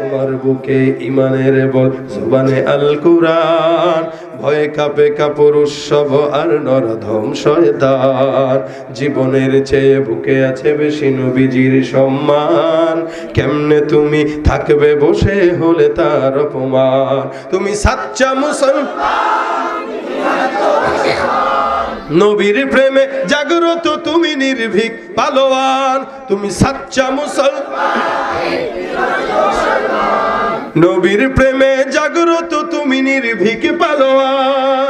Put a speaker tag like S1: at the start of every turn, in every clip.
S1: তোমার বুকে ইমানের বল, জুবানে আল কুরআন ভয়ে কাপে কাপড় উৎসব আর নরধম শয়তান। জীবনের চেয়ে বুকে আছে বেশি নবীজির সম্মান। কেমনে তুমি থাকবে বসে হলে তার অপমান? তুমি সাচ্চা মুসলমান। নবীর প্রেমে জাগ্রত তুমি নির্ভীক, পালোয়ান। তুমি সাচ্চা মুসলমান। নবীর প্রেমে জাগ্রত তুমি নির্ভীক, পালোয়ান।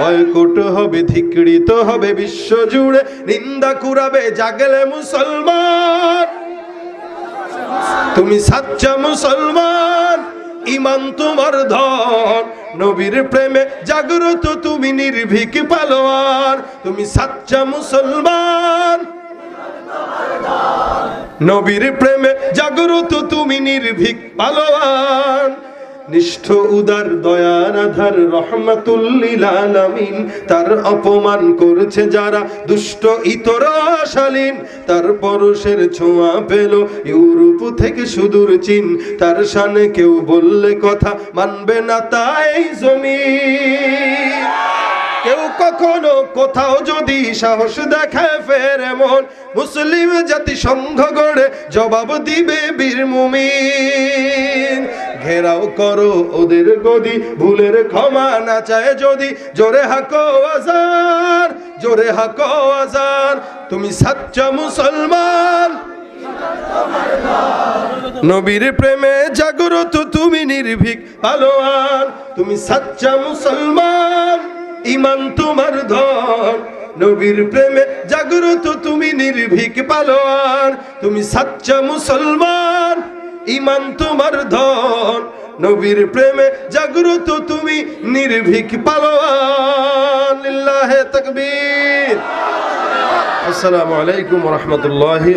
S1: বয়কট হবে, ধিকৃত হবে বিশ্ব জুড়ে নিন্দা কুরাবে, জাগলে মুসলমান। তুমি সাচ্চা মুসলমান, ইমান তোমার ধন, নবীর প্রেমে জাগ্রত তুমি নির্ভীক পালোয়ার তুমি সাচ্চা মুসলমান, নবীর প্রেমে জাগ্রত তুমি নির্ভীক পালোয়ান। নিষ্ঠ উদার দয়ার আধার রহমাতুল্লিল তার অপমান করছে যারা দুষ্ট, ইতর শালীন তার পরশের ছোঁয়া পেল ইউরোপ থেকে সুদূর চীন। তার সানে কেউ বললে কথা মানবে না তাই জমিন। কেউ কখনো কোথাও যদি সাহস দেখায় ফের এমন মুসলিম জাতি সংঘ গড়ে জবাব দিবে বীর মুমিন। ঘেরাও করো ওদের গদি, ভুলের ক্ষমা না চায় যদি। জোরে হাকো আজার, জোরে হাকো আজার, তুমি সাচ্চা মুসলমান। নবীর প্রেমে জাগ্রত তুমি নির্ভীক পালোয়ান, তুমি সাচ্চা মুসলমান, ইমান তোমার ধন। নবীর প্রেমে জাগ্রত তুমি নির্ভীক পালোয়ান, তুমি সাচ্চা মুসলমান। ইমান তোমার ধন নবীর প্রেমে জাগ্রত তুমি নির্ভীক পালোয়ান। আসসালামু আলাইকুম রাহমাতুল্লাহি